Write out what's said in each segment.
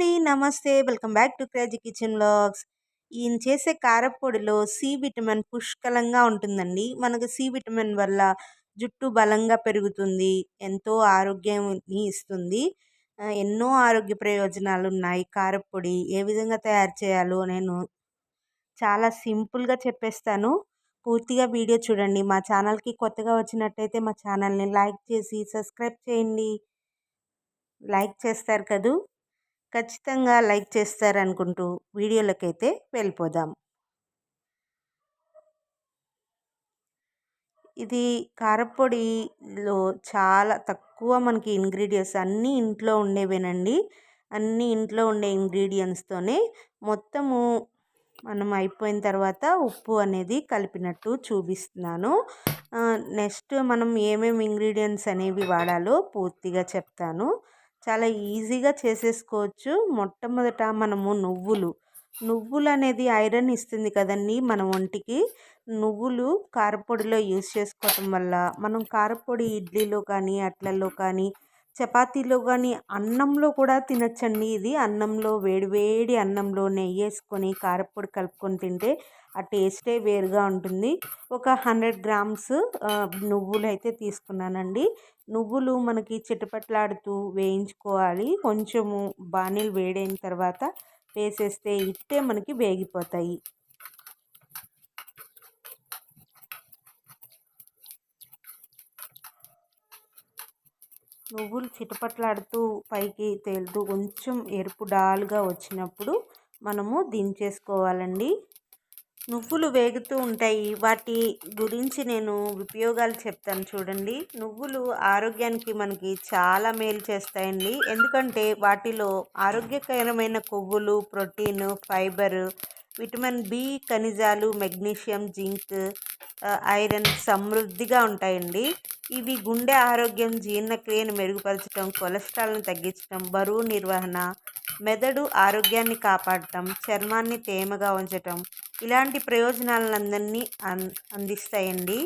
అండి. నమస్తే. Welcome back to crazy kitchen vlogs. ఈయన చేసే కారపొడిలో సి విటమిన్ పుష్కలంగా ఉంటుందండి. మనకు సి విటమిన్ వల్ల జుట్టు బలంగా పెరుగుతుంది ఎంతో ఆరోగ్యాన్ని ఇస్తుంది. ఎన్నో ఆరోగ్య ప్రయోజనాలు ఉన్నాయి కారపొడి ఏ విధంగా తయారు చేయాలో నేను చాలా సింపుల్గా చెప్పేస్తాను. పూర్తిగా వీడియో చూడండి. మా ఛానల్కి కొత్తగా వచ్చినట్టయితే మా ఛానల్ని లైక్ చేసి సబ్స్క్రైబ్ చేయండి. లైక్ చేస్తారు కదూ? ఖచ్చితంగా లైక్ చేస్తారనుకుంటూ వీడియోలకైతే వెళ్ళిపోదాం. ఇది కారపొడిలో చాలా తక్కువ మనకి ఇంగ్రీడియంట్స్ అన్నీ ఇంట్లో ఉండేవేనండి. అన్నీ ఇంట్లో ఉండే ఇంగ్రీడియంట్స్తోనే మొత్తము మనం అయిపోయిన తర్వాత ఉప్పు అనేది కలిపినట్టు చూపిస్తున్నాను. నెక్స్ట్ మనం ఏమేమి ఇంగ్రీడియంట్స్ అనేవి వాడాలో పూర్తిగా చెప్తాను. చాలా ఈజీగా చేసేసుకోవచ్చు. మొట్టమొదట మనము నువ్వులు. నువ్వులు అనేది ఐరన్ ఇస్తుంది కదండి మన ఒంటికి. నువ్వులు కారపొడిలో యూస్ చేసుకోవటం వల్ల మనం కారపొడి ఇడ్లీలో కానీ అట్లలో కానీ చపాతీలో కానీ అన్నంలో కూడా తినచ్చండి ఇది. అన్నంలో వేడివేడి అన్నంలో నెయ్యి వేసుకొని కారపొడి కలుపుకొని తింటే ఆ టేస్టే వేరుగా ఉంటుంది. ఒక హండ్రెడ్ గ్రామ్స్ నువ్వులు అయితే తీసుకున్నానండి. నువ్వులు మనకి చిటపట్లాడుతూ వేయించుకోవాలి. కొంచెము బాణీలు వేడైన తర్వాత వేసేస్తే ఇట్టే మనకి వేగిపోతాయి. నువ్వులు చిటపట్లాడుతూ పైకి తేలుతూ కొంచెం ఎరుపు డాల్గా వచ్చినప్పుడు మనము దించేసుకోవాలండి. నువ్వులు వేగుతూ ఉంటాయి. వాటి గురించి నేను ఉపయోగాలు చెప్తాను చూడండి. నువ్వులు ఆరోగ్యానికి మనకి చాలా మేలు చేస్తాయండి. ఎందుకంటే వాటిలో ఆరోగ్యకరమైన కొవ్వులు ప్రోటీన్ ఫైబర్ విటమిన్ బి ఖనిజాలు మెగ్నీషియం జింక్ ఐరన్ సమృద్ధిగా ఉంటాయండి. ఇవి గుండె ఆరోగ్యం జీర్ణక్రియను మెరుగుపరచడం కొలెస్ట్రాల్ని తగ్గించడం బరువు నిర్వహణ మెదడు ఆరోగ్యాన్ని కాపాడటం చర్మాన్ని తేమగా ఉంచటం ఇలాంటి ప్రయోజనాలందరినీ అన్ అందిస్తాయండి.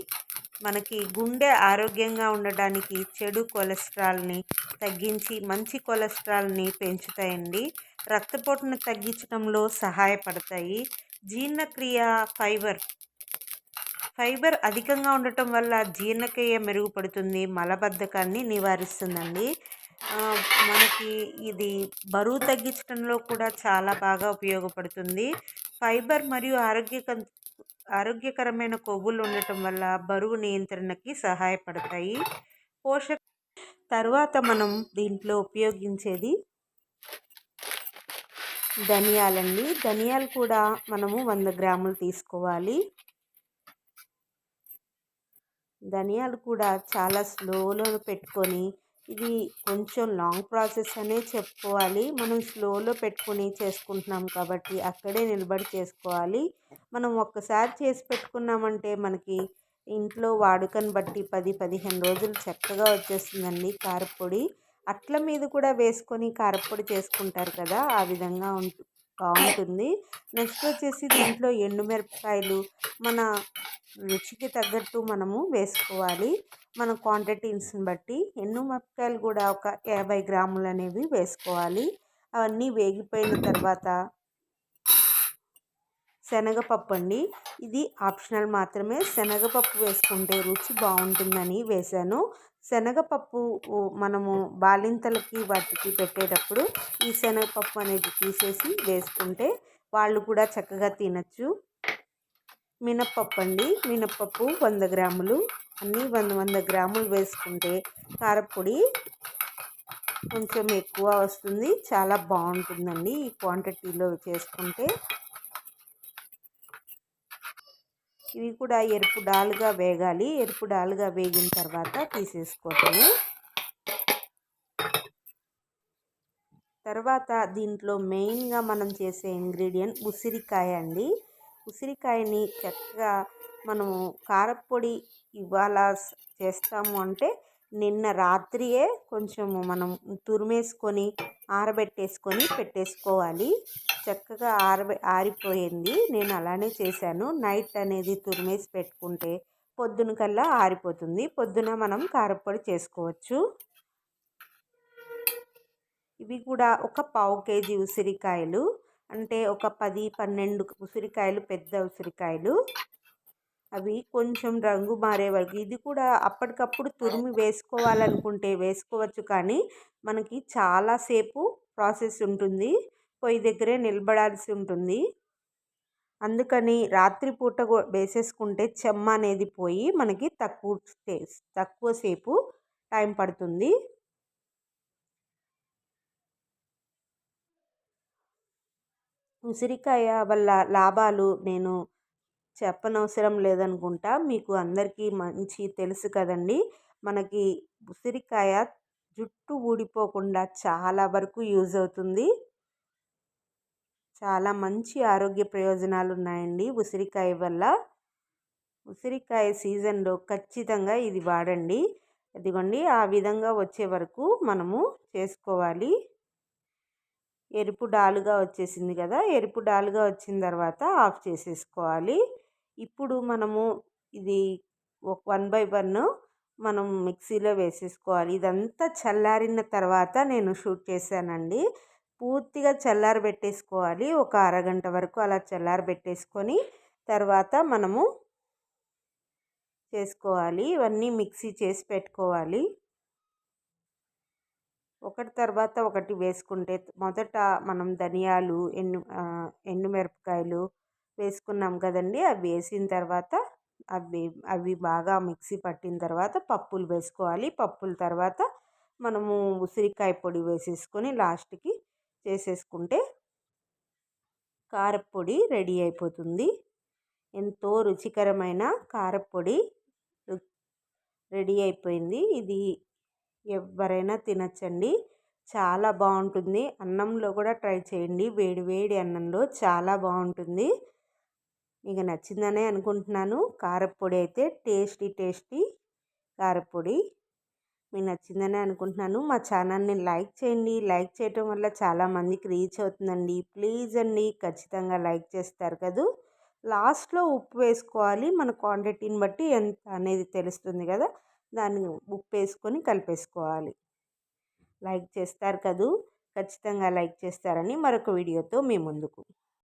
మనకి గుండె ఆరోగ్యంగా ఉండడానికి చెడు కొలెస్ట్రాల్ని తగ్గించి మంచి కొలెస్ట్రాల్ని పెంచుతాయండి. రక్తపోటును తగ్గించడంలో సహాయపడతాయి. జీర్ణక్రియ ఫైబర్ ఫైబర్ అధికంగా ఉండటం వల్ల జీర్ణక్రియ మెరుగుపడుతుంది మలబద్ధకాన్ని నివారిస్తుందండి. మనకి ఇది బరువు తగ్గించడంలో కూడా చాలా బాగా ఉపయోగపడుతుంది. ఫైబర్ మరియు ఆరోగ్యక ఆరోగ్యకరమైన కొవ్వులు ఉండటం వల్ల బరువు నియంత్రణకి సహాయపడతాయి. పోషక తర్వాత మనం దీంట్లో ఉపయోగించేది ధనియాలండి. ధనియాలు కూడా మనము వంద గ్రాములు తీసుకోవాలి. ధనియాలు కూడా చాలా స్లోలో పెట్టుకొని ఇది కొంచెం లాంగ్ ప్రాసెస్ అనే చెప్పుకోవాలి. మనం స్లోలో పెట్టుకుని చేసుకుంటున్నాం కాబట్టి అక్కడే నిలబడి చేసుకోవాలి. మనం ఒక్కసారి చేసి పెట్టుకున్నామంటే మనకి ఇంట్లో వాడుకని బట్టి పది పదిహేను రోజులు చక్కగా వచ్చేస్తుందండి కారపొడి. అట్ల మీద కూడా వేసుకొని కారపొడి చేసుకుంటారు కదా ఆ విధంగా ఉంటుంది బాగుంటుంది. నెక్స్ట్ వచ్చేసి దీంట్లో ఎండుమిరపకాయలు మన రుచికి తగ్గట్టు మనము వేసుకోవాలి. మన క్వాంటిటీస్ని బట్టి ఎండుమిరపకాయలు కూడా ఒక యాభై గ్రాములు అనేవి వేసుకోవాలి. అవన్నీ వేగిపోయిన తర్వాత శనగపప్పు అండి. ఇది ఆప్షనల్ మాత్రమే. శనగపప్పు వేసుకుంటే రుచి బాగుంటుందని వేశాను. శనగపప్పు మనము బాలింతలకి వాటికి పెట్టేటప్పుడు ఈ శనగపప్పు అనేది తీసేసి వేసుకుంటే వాళ్ళు కూడా చక్కగా తినచ్చు. మినప్పప్పు అండి. మినప్పప్పు వంద గ్రాములు. అన్నీ వంద వంద గ్రాములు వేసుకుంటే కారపొడి కొంచెం ఎక్కువ వస్తుంది. చాలా బాగుంటుందండి ఈ క్వాంటిటీలో చేసుకుంటే. ఇవి కూడా ఎరుపు డాలుగా వేగాలి. ఎరుపు డాలుగా వేగిన తర్వాత తీసేసుకోవటము. తర్వాత దీంట్లో మెయిన్గా మనం చేసే ఇంగ్రీడియంట్ ఉసిరికాయ అండి. ఉసిరికాయని చక్కగా మనము కారపొడి ఇవాళ చేస్తాము అంటే నిన్న రాత్రియే కొంచెము మనం తురిమేసుకొని ఆరబెట్టేసుకొని పెట్టేసుకోవాలి. చక్కగా ఆరబె ఆరిపోయింది. నేను అలానే చేశాను. నైట్ అనేది తురిమేసి పెట్టుకుంటే పొద్దున కల్లా ఆరిపోతుంది. పొద్దున మనం కారపొడి చేసుకోవచ్చు. ఇవి కూడా ఒక పావు కేజీ ఉసిరికాయలు. అంటే ఒక పది పన్నెండు ఉసిరికాయలు పెద్ద ఉసిరికాయలు. అవి కొంచెం రంగు మారే వరకు. ఇది కూడా అప్పటికప్పుడు తురిమి వేసుకోవాలనుకుంటే వేసుకోవచ్చు కానీ మనకి చాలాసేపు ప్రాసెస్ ఉంటుంది. పొయ్యి దగ్గరే నిలబడాల్సి ఉంటుంది. అందుకని రాత్రిపూట వేసేసుకుంటే చెమ్మ అనేది పోయి మనకి తక్కువ తక్కువసేపు టైం పడుతుంది. ఉసిరికాయ వల్ల లాభాలు నేను చెప్పనవసరం లేదనుకుంటా. మీకు అందరికీ మంచి తెలుసు కదండి. మనకి ఉసిరికాయ జుట్టు ఊడిపోకుండా చాలా వరకు యూజ్ అవుతుంది. చాలా మంచి ఆరోగ్య ప్రయోజనాలు ఉన్నాయండి ఉసిరికాయ వల్ల. ఉసిరికాయ సీజన్లో ఖచ్చితంగా ఇది వాడండి. ఇదిగోండి ఆ విధంగా వచ్చే వరకు మనము చేసుకోవాలి. ఎరుపు డాలుగా వచ్చేసింది కదా ఎరుపు డాలుగా వచ్చిన తర్వాత ఆఫ్ చేసేసుకోవాలి. ఇప్పుడు మనము ఇది వన్ బై వన్ మనం మిక్సీలో వేసేసుకోవాలి. ఇదంతా చల్లారిన తర్వాత నేను షూట్ చేశానండి. పూర్తిగా చల్లారి పెట్టేసుకోవాలి. ఒక అరగంట వరకు అలా చల్లారి పెట్టేసుకొని తర్వాత మనము చేసుకోవాలి. ఇవన్నీ మిక్సీ చేసి పెట్టుకోవాలి. ఒకటి తర్వాత ఒకటి వేసుకుంటే మొదట మనం ధనియాలు ఎండు ఎండుమిరపకాయలు వేసుకున్నాం కదండి. అవి వేసిన తర్వాత అవి అవి బాగా మిక్సీ పట్టిన తర్వాత పప్పులు వేసుకోవాలి. పప్పుల తర్వాత మనము ఉసిరికాయ పొడి వేసేసుకొని లాస్ట్కి చేసేసుకుంటే కారపొడి రెడీ అయిపోతుంది. ఎంతో రుచికరమైన కారపొడి రెడీ అయిపోయింది. ఇది ఎవరైనా తినచ్చండి. చాలా బాగుంటుంది. అన్నంలో కూడా ట్రై చేయండి. వేడి వేడి అన్నంలో చాలా బాగుంటుంది. మీకు నచ్చిందనే అనుకుంటున్నాను. కారపొడి అయితే టేస్టీ టేస్టీ కారపొడి మీకు నచ్చిందనే అనుకుంటున్నాను. మా ఛానల్ని లైక్ చేయండి. లైక్ చేయటం వల్ల చాలామందికి రీచ్ అవుతుందండి. ప్లీజ్ అండి ఖచ్చితంగా లైక్ చేస్తారు కదా. లాస్ట్లో ఉప్పు వేసుకోవాలి. మన క్వాంటిటీని బట్టి ఎంత అనేది తెలుస్తుంది కదా. దాన్ని ఉప్పు వేసుకొని కలిపేసుకోవాలి. లైక్ చేస్తారు కదూ. ఖచ్చితంగా లైక్ చేస్తారని మరొక వీడియోతో మీ ముందుకు.